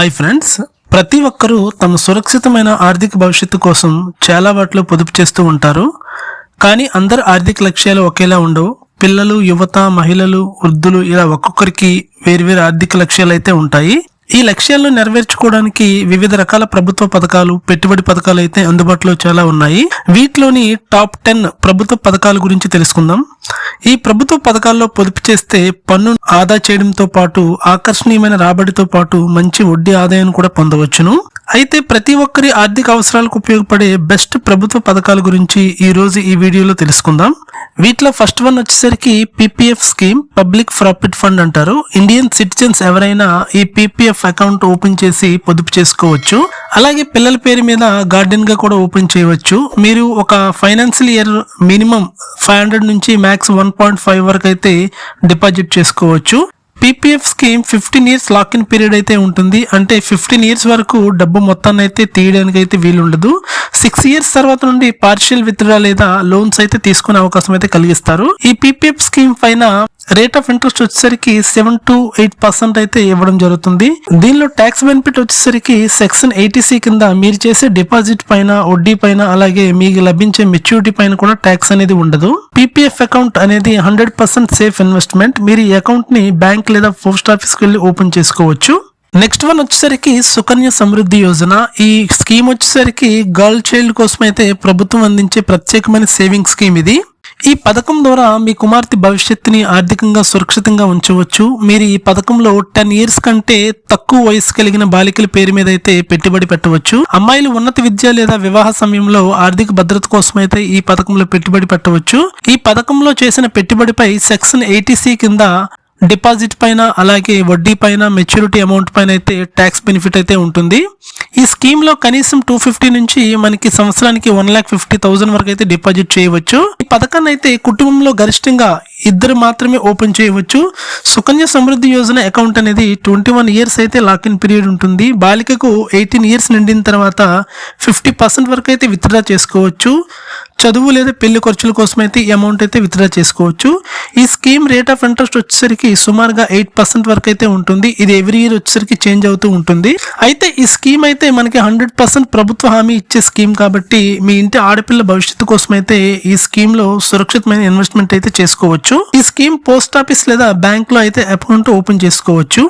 Hi friends ప్రతి ఒక్కరూ తమ సురక్షితమైన ఆర్థిక భవిష్యత్తు కోసం చాలా వాటిలో పొదుపు చేస్తూ ఉంటారు. కానీ అందరు ఆర్థిక లక్ష్యాలు ఒకేలా ఉండవు. పిల్లలు యువత మహిళలు వృద్ధులు ఇలా ఒక్కొక్కరికి వేరువేరు ఆర్థిక లక్ష్యాలు అయితే ఉంటాయి. ఈ లక్ష్యాలను నెరవేర్చుకోవడానికి వివిధ రకాల ప్రభుత్వ పథకాలు పెట్టుబడి పథకాలు అయితే అందుబాటులో చాలా ఉన్నాయి. వీటిలోని టాప్ టెన్ ప్రభుత్వ పథకాల గురించి తెలుసుకుందాం. ఈ ప్రభుత్వ పథకాల్లో పొదుపు చేస్తే పన్ను ఆదా చేయడంతో పాటు ఆకర్షణీయమైన రాబడితో పాటు మంచి వడ్డీ ఆదాయాన్ని కూడా పొందవచ్చును. అయితే ప్రతి ఒక్కరి ఆర్థిక అవసరాలకు ఉపయోగపడే బెస్ట్ ప్రభుత్వ పథకాల గురించి ఈ రోజు ఈ వీడియోలో తెలుసుకుందాం. వీటిలో ఫస్ట్ వన్ వచ్చేసరికి PPF scheme public profit fund అంటారు. ఇండియన్ సిటిజన్స్ ఎవరైనా ఈ పీపీఎఫ్ అకౌంట్ ఓపెన్ చేసి పొదుపు చేసుకోవచ్చు. అలాగే పిల్లల పేరు మీద గార్డెన్గా కూడా ఓపెన్ చేయవచ్చు. మీరు ఒక financial year minimum five hundred నుంచి మ్యాక్స్ వన్ పాయింట్ ఫైవ్ వరకు అయితే డిపాజిట్ చేసుకోవచ్చు. PPF scheme fifteen years lock in period అయితే ఉంటుంది. అంటే ఫిఫ్టీన్ ఇయర్స్ వరకు డబ్బు మొత్తాన్ని అయితే తీయడానికి అయితే వీలు ఉండదు సిక్స్ ఇయర్స్ తర్వాత నుండి పార్షియల్ విత్డ్రా లేదా లోన్స్ అయితే తీసుకునే అవకాశం అయితే కలిగిస్తారు. ఈ పీపీఎఫ్ స్కీమ్ పైన రేట్ ఆఫ్ ఇంట్రెస్ట్ వచ్చేసరికి సెవెన్ టు ఎయిట్ పర్సెంట్ అయితే ఇవ్వడం జరుగుతుంది. దీనిలో ట్యాక్స్ బెనిఫిట్ వచ్చేసరికి సెక్షన్ ఎయిటీసీ కింద మీరు చేసే డిపాజిట్ పైన వడ్డీ పైన అలాగే మీకు లభించే మెచ్యూరిటీ పైన కూడా ట్యాక్స్ అనేది ఉండదు. పీపీఎఫ్ అకౌంట్ అనేది హండ్రెడ్ పర్సెంట్ సేఫ్ ఇన్వెస్ట్మెంట్ మీరు ఈ అకౌంట్ని బ్యాంక్ లేదా పోస్ట్ ఆఫీస్కి వెళ్ళి ఓపెన్ చేసుకోవచ్చు. నెక్స్ట్ వన్ వచ్చేసరికి సుకన్య సమృద్ధి యోజన. ఈ స్కీమ్ వచ్చేసరికి గర్ల్ చైల్డ్ కోసం అయితే ప్రభుత్వం అందించే ప్రత్యేకమైన సేవింగ్ స్కీమ్ ఇది. ఈ పథకం ద్వారా మీ కుమార్తె భవిష్యత్తుని ఆర్థికంగా సురక్షితంగా ఉంచవచ్చు. మీరు ఈ పథకంలో టెన్ ఇయర్స్ కంటే తక్కువ వయసు కలిగిన బాలికల పేరు మీద అయితే పెట్టుబడి పెట్టవచ్చు. అమ్మాయిలు ఉన్నత విద్య లేదా వివాహ సమయంలో ఆర్థిక భద్రత కోసం అయితే ఈ పథకంలో పెట్టుబడి పెట్టవచ్చు. ఈ పథకంలో చేసిన పెట్టుబడిపై సెక్షన్ ఎయిటీసీ కింద డిపాజిట్ పైన అలాగే వడ్డీ పైన మెచ్యూరిటీ అమౌంట్ పైన అయితే ట్యాక్స్ బెనిఫిట్ అయితే ఉంటుంది. ఈ స్కీమ్లో కనీసం టూ ఫిఫ్టీ నుంచి మనకి సంవత్సరానికి వన్ ల్యాక్ ఫిఫ్టీ థౌసండ్ వరకు అయితే డిపాజిట్ చేయవచ్చు. ఈ పథకాన్ని అయితే కుటుంబంలో గరిష్టంగా ఇద్దరు మాత్రమే ఓపెన్ చేయవచ్చు. సుకన్య సమృద్ధి యోజన అకౌంట్ అనేది ట్వంటీ వన్ ఇయర్స్ అయితే లాక్ ఇన్ పీరియడ్ ఉంటుంది. బాలికకు ఎయిటీన్ ఇయర్స్ నిండిన తర్వాత ఫిఫ్టీ పర్సెంట్ వరకు అయితే విత్డ్రా చేసుకోవచ్చు. చదువు లేదా పెళ్ళి ఖర్చుల కోసం అయితే ఈ అమౌంట్ అయితే విత్డ్రా చేసుకోవచ్చు. ఈ స్కీమ్ రేట్ ఆఫ్ ఇంట్రెస్ట్ వచ్చేసరికి సుమారుగా ఎయిట్ పర్సెంట్ వరకు అయితే ఉంటుంది. ఇది ఎవ్రీ ఇయర్ వచ్చేసరికి చేంజ్ అవుతూ ఉంటుంది. అయితే ఈ స్కీమ్ అయితే మనకి హండ్రెడ్ పర్సెంట్ ప్రభుత్వ హామీ ఇచ్చే స్కీమ్ కాబట్టి మీ ఇంటి ఆడపిల్ల భవిష్యత్తు కోసం అయితే ఈ స్కీమ్లో సురక్షితమైన ఇన్వెస్ట్మెంట్ అయితే చేసుకోవచ్చు. ఈ స్కీమ్ పోస్ట్ ఆఫీస్ లేదా బ్యాంక్లో అయితే అకౌంట్ ఓపెన్ చేసుకోవచ్చు.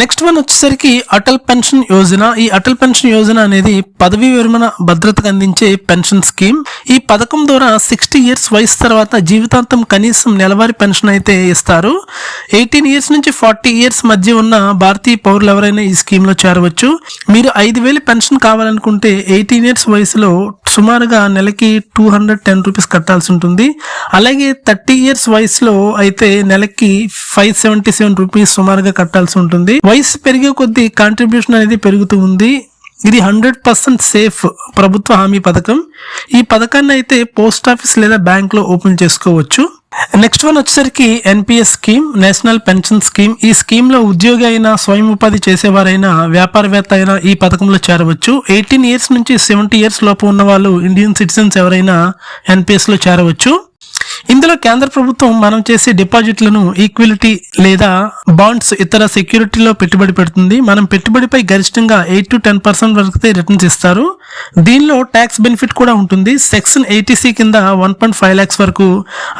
నెక్స్ట్ వన్ వచ్చేసరికి అటల్ పెన్షన్ యోజన. ఈ అటల్ పెన్షన్ యోజన అనేది పదవీ విరమణ భద్రతకు అందించే పెన్షన్ స్కీమ్. ఈ పథకం ద్వారా సిక్స్టీ ఇయర్స్ వయసు తర్వాత జీవితాంతం కనీసం నెలవారీ పెన్షన్ అయితే ఇస్తారు. ఎయిటీన్ ఇయర్స్ నుంచి ఫార్టీ ఇయర్స్ మధ్య ఉన్న భారతీయ పౌరులు ఎవరైనా ఈ స్కీమ్లో చేరవచ్చు. మీరు ఐదు వేలు పెన్షన్ కావాలనుకుంటే ఎయిటీన్ ఇయర్స్ వయసులో సుమారుగా నెలకి టూ హండ్రెడ్ టెన్ రూపీస్ కట్టాల్సి ఉంటుంది. అలాగే థర్టీ ఇయర్స్ వయసులో అయితే నెలకి ఫైవ్ సెవెంటీ సెవెన్ రూపీస్ సుమారుగా కట్టాల్సి ఉంటుంది. వయసు పెరిగే కొద్దీ కాంట్రిబ్యూషన్ అనేది పెరుగుతూ ఉంది. ఇది హండ్రెడ్ పర్సెంట్ సేఫ్ ప్రభుత్వ హామీ పథకం. ఈ పథకాన్ని అయితే పోస్ట్ ఆఫీస్ లేదా బ్యాంక్లో ఓపెన్ చేసుకోవచ్చు. నెక్స్ట్ వన్ వచ్చేసరికి NPS scheme national pension scheme ఈ స్కీమ్లో ఉద్యోగి అయినా స్వయం ఉపాధి చేసేవారైనా వ్యాపారవేత్త అయినా ఈ పథకంలో చేరవచ్చు. ఎయిటీన్ ఇయర్స్ నుంచి సెవెంటీ ఇయర్స్ లోపు ఉన్న వాళ్ళు ఇండియన్ సిటిజన్స్ ఎవరైనా ఎన్పిఎస్లో చేరవచ్చు. ఇందులో కేంద్ర ప్రభుత్వం మనం చేసే డిపాజిట్లను ఈక్విలిటీ లేదా బాండ్స్ ఇతర సెక్యూరిటీలో పెట్టుబడి పెడుతుంది. మనం పెట్టుబడిపై గరిష్టంగా ఎయిట్ టు టెన్ పర్సెంట్ వరకు రిటర్న్స్ ఇస్తారు దీనిలో ట్యాక్స్ బెనిఫిట్ కూడా ఉంటుంది. సెక్షన్ ఎయిటీసీ కింద వన్ పాయింట్ ఫైవ్ ల్యాక్స్ వరకు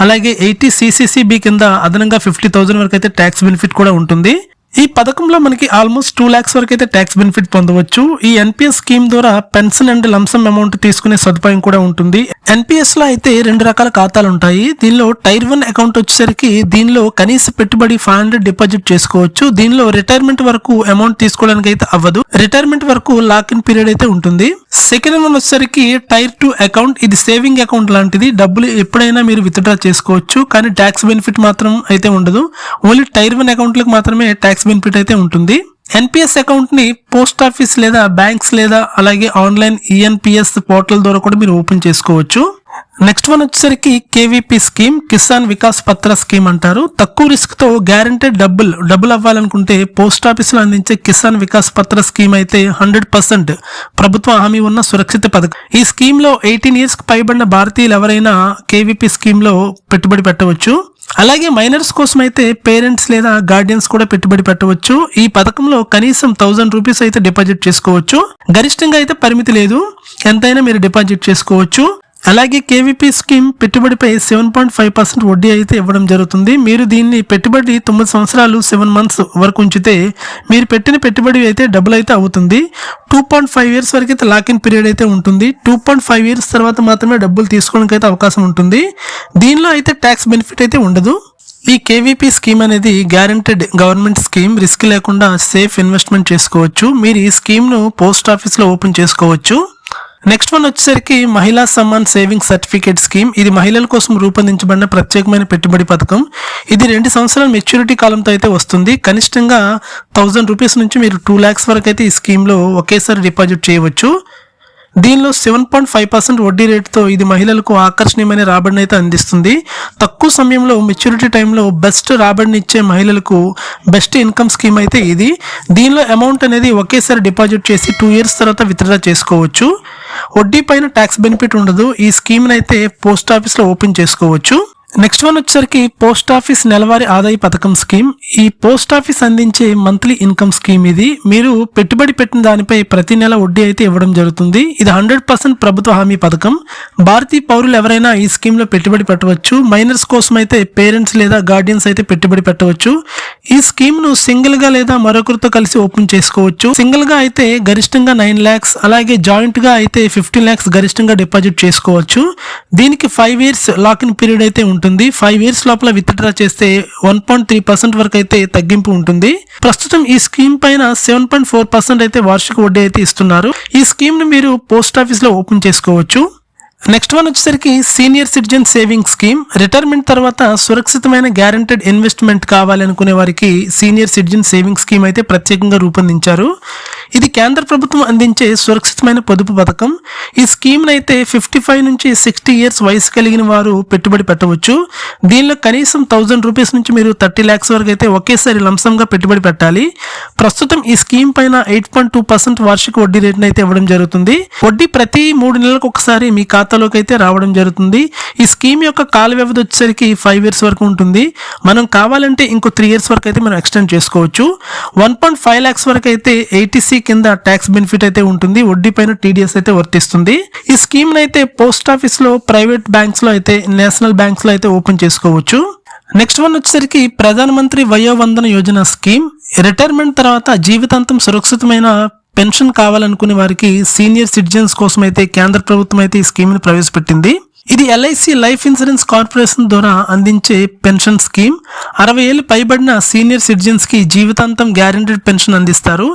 అలాగే ఎయిటీ సిసిసిబి కింద అదనంగా ఫిఫ్టీ థౌసండ్ వరకు అయితే ట్యాక్స్ బెనిఫిట్ కూడా ఉంటుంది. ఈ పథకంలో మనకి ఆల్మోస్ట్ టూ ల్యాక్స్ వరకు అయితే ట్యాక్స్ బెనిఫిట్ పొందవచ్చు. ఈ ఎన్పిఎస్ స్కీమ్ ద్వారా pension and lump sum amount తీసుకునే సదుపాయం కూడా ఉంటుంది. ఎన్పిఎస్లో అయితే రెండు రకాల ఖాతాలు ఉంటాయి. దీనిలో టైర్ వన్ అకౌంట్ వచ్చేసరికి దీనిలో కనీస పెట్టుబడి ఫైవ్ హండ్రెడ్ డిపాజిట్ చేసుకోవచ్చు. దీనిలో రిటైర్మెంట్ వరకు అమౌంట్ తీసుకోవడానికి అయితే అవ్వదు. రిటైర్మెంట్ వరకు లాక్ ఇన్ పీరియడ్ అయితే ఉంటుంది. సెకండ్ వన్ వచ్చేసరికి టైర్ టూ అకౌంట్ ఇది సేవింగ్ అకౌంట్ లాంటిది. డబ్బులు ఎప్పుడైనా మీరు విత్డ్రా చేసుకోవచ్చు కానీ ట్యాక్స్ బెనిఫిట్ మాత్రం అయితే ఉండదు. ఓన్లీ టైర్ వన్ అకౌంట్లకు మాత్రమే ట్యాక్స్ బెనిఫిట్ అయితే ఉంటుంది. ఎన్పిఎస్ అకౌంట్ని పోస్ట్ ఆఫీస్ లేదా బ్యాంక్స్ లేదా అలాగే ఆన్లైన్ ఈఎన్పిఎస్ పోర్టల్ ద్వారా కూడా మీరు ఓపెన్ చేసుకోవచ్చు. నెక్స్ట్ వన్ వచ్చేసరికి KVP scheme Kisan Vikas Patra scheme అంటారు. తక్కువ రిస్క్తో గ్యారంటెడ్ డబ్బులు డబ్బులు అవ్వాలనుకుంటే పోస్ట్ ఆఫీసులో అందించే కిసాన్ వికాస్ పత్ర స్కీమ్ అయితే హండ్రెడ్ పర్సెంట్ ప్రభుత్వ హామీ ఉన్న సురక్షిత పథకం. ఈ స్కీమ్లో ఎయిటీన్ ఇయర్స్కి పైబడిన భారతీయులు ఎవరైనా కేవీపీ స్కీమ్లో పెట్టుబడి పెట్టవచ్చు. అలాగే మైనర్స్ కోసం అయితే పేరెంట్స్ లేదా గార్డియన్స్ కూడా పెట్టుబడి పెట్టవచ్చు. ఈ పథకంలో కనీసం థౌసండ్ రూపీస్ అయితే డిపాజిట్ చేసుకోవచ్చు. గరిష్టంగా అయితే పరిమితి లేదు. ఎంతైనా మీరు డిపాజిట్ చేసుకోవచ్చు. అలాగే కేవీపీ స్కీమ్ పెట్టుబడిపై సెవెన్ పాయింట్ ఫైవ్ పర్సెంట్ వడ్డీ అయితే ఇవ్వడం జరుగుతుంది. మీరు దీన్ని పెట్టుబడి తొమ్మిది సంవత్సరాలు సెవెన్ మంత్స్ వరకు ఉంచితే మీరు పెట్టిన పెట్టుబడి అయితే డబుల్ అయితే అవుతుంది. టూ పాయింట్ ఫైవ్ ఇయర్స్ వరకు అయితే లాక్ ఇన్ పీరియడ్ అయితే ఉంటుంది. టూ పాయింట్ ఫైవ్ ఇయర్స్ తర్వాత మాత్రమే డబ్బులు తీసుకోవడానికి అయితే అవకాశం ఉంటుంది. దీనిలో అయితే ట్యాక్స్ బెనిఫిట్ అయితే ఉండదు. ఈ కేవీపీ స్కీమ్ అనేది గ్యారంటెడ్ గవర్నమెంట్ స్కీమ్ రిస్క్ లేకుండా సేఫ్ ఇన్వెస్ట్మెంట్ చేసుకోవచ్చు. మీరు ఈ స్కీమ్ను పోస్ట్ ఆఫీస్లో ఓపెన్ చేసుకోవచ్చు. నెక్స్ట్ వన్ వచ్చేసరికి Mahila Samman saving certificate scheme. ఇది మహిళల కోసం రూపొందించబడిన ప్రత్యేకమైన పెట్టుబడి పథకం. ఇది రెండు సంవత్సరాల మెచ్యూరిటీ కాలంతో అయితే వస్తుంది. కనిష్టంగా థౌజండ్ రూపీస్ నుంచి మీరు టూ ల్యాక్స్ వరకు అయితే ఈ స్కీమ్లో ఒకేసారి డిపాజిట్ చేయవచ్చు. దీనిలో సెవెన్ పాయింట్ ఫైవ్ పర్సెంట్ వడ్డీ రేటుతో ఇది మహిళలకు ఆకర్షణీయమైన రాబడిని అయితే అందిస్తుంది. తక్కువ సమయంలో మెచ్యూరిటీ టైంలో బెస్ట్ రాబడిని ఇచ్చే మహిళలకు బెస్ట్ ఇన్కమ్ స్కీమ్ అయితే ఇది. దీనిలో అమౌంట్ అనేది ఒకేసారి డిపాజిట్ చేసి టూ ఇయర్స్ తర్వాత విత్డ్రా చేసుకోవచ్చు. వడ్డీ పైన ట్యాక్స్ బెనిఫిట్ ఉండదు. ఈ స్కీమ్ని అయితే పోస్ట్ ఆఫీస్లో ఓపెన్ చేసుకోవచ్చు. నెక్స్ట్ వన్ వచ్చేసరికి పోస్ట్ ఆఫీస్ నెలవారీ ఆదాయ పథకం స్కీమ్ ఈ పోస్ట్ ఆఫీస్ అందించే మంత్లీ ఇన్కమ్ స్కీమ్ ఇది. మీరు పెట్టుబడి పెట్టిన దానిపై ప్రతి నెల వడ్డీ అయితే ఇవ్వడం జరుగుతుంది. ఇది హండ్రెడ్ పర్సెంట్ ప్రభుత్వ హామీ పథకం. భారతీయ పౌరులు ఎవరైనా ఈ స్కీమ్లో పెట్టుబడి పెట్టవచ్చు. మైనర్స్ కోసం అయితే పేరెంట్స్ లేదా గార్డియన్స్ అయితే పెట్టుబడి పెట్టవచ్చు. ఈ స్కీమ్ను సింగిల్గా లేదా మరొకరితో కలిసి ఓపెన్ చేసుకోవచ్చు. సింగిల్గా అయితే గరిష్టంగా నైన్ ల్యాక్స్ అలాగే జాయింట్గా అయితే ఫిఫ్టీన్ ల్యాక్స్ గరిష్టంగా డిపాజిట్ చేసుకోవచ్చు. దీనికి five years lock in period అయితే ఉంటుంది. ఫైవ్ ఇయర్స్ లోపల విత్డ్రా చేస్తే వన్ పాయింట్ త్రీ పర్సెంట్ వరకు అయితే తగ్గింపు ఉంటుంది. ప్రస్తుతం ఈ స్కీమ్ పైన సెవెన్ పాయింట్ ఫోర్ పర్సెంట్ అయితే వార్షిక వడ్డీ అయితే ఇస్తున్నారు. ఈ స్కీమ్ను మీరు పోస్ట్ ఆఫీస్లో ఓపెన్ చేసుకోవచ్చు. నెక్స్ట్ వన్ వచ్చేసరికి senior citizen saving scheme retirement తర్వాత సురక్షితమైన గ్యారంటెడ్ ఇన్వెస్ట్మెంట్ కావాలనుకునే వారికి సీనియర్ సిటిజన్ సేవింగ్ స్కీమ్ అయితే ప్రత్యేకంగా రూపొందించారు. ఇది కేంద్ర ప్రభుత్వం అందించే సురక్షితమైన పొదుపు పథకం. ఈ స్కీమ్ను అయితే ఫిఫ్టీ ఫైవ్ నుంచి సిక్స్టీ ఇయర్స్ వయసు కలిగిన వారు పెట్టుబడి పెట్టవచ్చు. దీనిలో కనీసం థౌజండ్ రూపీస్ నుంచి మీరు థర్టీ ల్యాక్స్ వరకు అయితే ఒకేసారి లంసంగా పెట్టుబడి పెట్టాలి. ప్రస్తుతం ఈ స్కీమ్ పైన ఎయిట్ పాయింట్ టూ పర్సెంట్ వార్షిక వడ్డీ రేట్ని అయితే ఇవ్వడం జరుగుతుంది. వడ్డీ ప్రతి మూడు నెలలకు ఒకసారి మీ ఖాతాలోకి అయితే రావడం జరుగుతుంది. ఈ స్కీమ్ యొక్క కాల వ్యవధి వచ్చేసరికి ఫైవ్ ఇయర్స్ వరకు ఉంటుంది. మనం కావాలంటే ఇంకో త్రీ ఇయర్స్ వరకు అయితే మనం ఎక్స్టెండ్ చేసుకోవచ్చు. వన్ పాయింట్ ఫైవ్ ల్యాక్స్ వరకు అయితే ఎయిటీసీ కింద ట్యాక్స్ బెనిఫిట్ అయితే ఉంటుంది వడ్డీ పైన టీడీఎస్ అయితే వర్తిస్తుంది. ఈ స్కీమ్ అయితే పోస్ట్ ఆఫీస్లో ప్రైవేట్ బ్యాంక్స్లో అయితే నేషనల్ బ్యాంక్స్లో అయితే ఓపెన్ చేసుకోవచ్చు. నెక్స్ట్ వన్ వచ్చేసరికి ప్రధానమంత్రి వయోవందన యోజన స్కీమ్ రిటైర్మెంట్ తర్వాత జీవితాంతం సురక్షితమైన పెన్షన్ కావాలనుకునే వారికి సీనియర్ సిటిజన్స్ కోసం అయితే కేంద్ర ప్రభుత్వం అయితే ఈ స్కీమ్ని ప్రవేశపెట్టింది. ఇది ఎల్ఐసి లైఫ్ ఇన్సూరెన్స్ కార్పొరేషన్ ద్వారా అందించే పెన్షన్ స్కీమ్. అరవై ఏళ్ళు పైబడిన సీనియర్ సిటిజన్స్కి జీవితాంతం గ్యారంటీడ్ పెన్షన్ అందిస్తారు.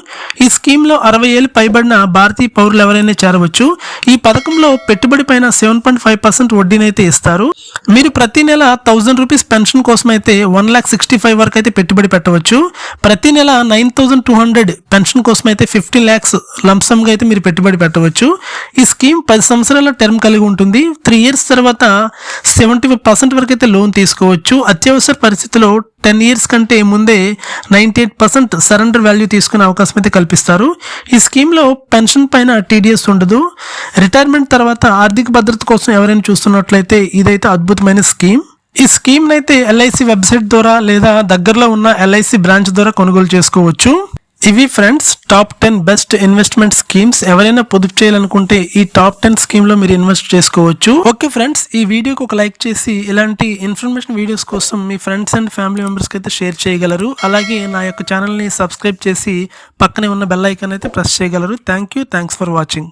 ఈ స్కీమ్లో అరవై ఏళ్ళు పైబడిన భారతీయ పౌరులు ఎవరైనా చేరవచ్చు. ఈ పథకంలో పెట్టుబడి పైన సెవెన్ పాయింట్ ఫైవ్ పర్సెంట్ వడ్డీని అయితే ఇస్తారు. మీరు ప్రతి నెల థౌజండ్ రూపీస్ పెన్షన్ కోసం అయితే వన్ ల్యాక్ సిక్స్టీ ఫైవ్ వరకు అయితే పెట్టుబడి పెట్టవచ్చు. ప్రతి నెల nine thousand two hundred pension కోసం అయితే ఫిఫ్టీన్ ల్యాక్స్ లంసమ్గా అయితే మీరు పెట్టుబడి పెట్టవచ్చు. ఈ స్కీమ్ పది సంవత్సరాల టర్మ్ కలిగి ఉంటుంది. త్రీ ఇయర్స్ తర్వాత సెవెంటీ ఫైవ్ పర్సెంట్ వరకు అయితే లోన్ తీసుకోవచ్చు. అత్యవసర పరిస్థితిలో టెన్ ఇయర్స్ కంటే ముందే ninety eight percent surrender value తీసుకునే అవకాశం అయితే కల్పిస్తారు. ఈ స్కీమ్లో పెన్షన్ పైన టీడీఎస్ ఉండదు. రిటైర్మెంట్ తర్వాత ఆర్థిక భద్రత కోసం ఎవరైనా చూస్తున్నట్లయితే ఇదైతే అద్భుతమైన స్కీమ్ ఈ స్కీమ్ అయితే ఎల్ఐసి వెబ్సైట్ ద్వారా లేదా దగ్గరలో ఉన్న ఎల్ఐసి బ్రాంచ్ ద్వారా కొనుగోలు చేసుకోవచ్చు. ఇవి friends top ten best investment schemes. ఎవరైనా పొదుపు చేయాలనుకుంటే ఈ టాప్ టెన్ స్కీమ్లో మీరు ఇన్వెస్ట్ చేసుకోవచ్చు. ఓకే ఫ్రెండ్స్ ఈ వీడియోకి ఒక లైక్ చేసి ఇలాంటి ఇన్ఫర్మేషన్ వీడియోస్ కోసం మీ ఫ్రెండ్స్ అండ్ ఫ్యామిలీ మెంబర్స్కి అయితే షేర్ చేయగలరు. అలాగే నా యొక్క ఛానల్ని సబ్స్క్రైబ్ చేసి పక్కనే ఉన్న బెల్ ఐకాన్ అయితే ప్రెస్ చేయగలరు. Thank you thanks for watching.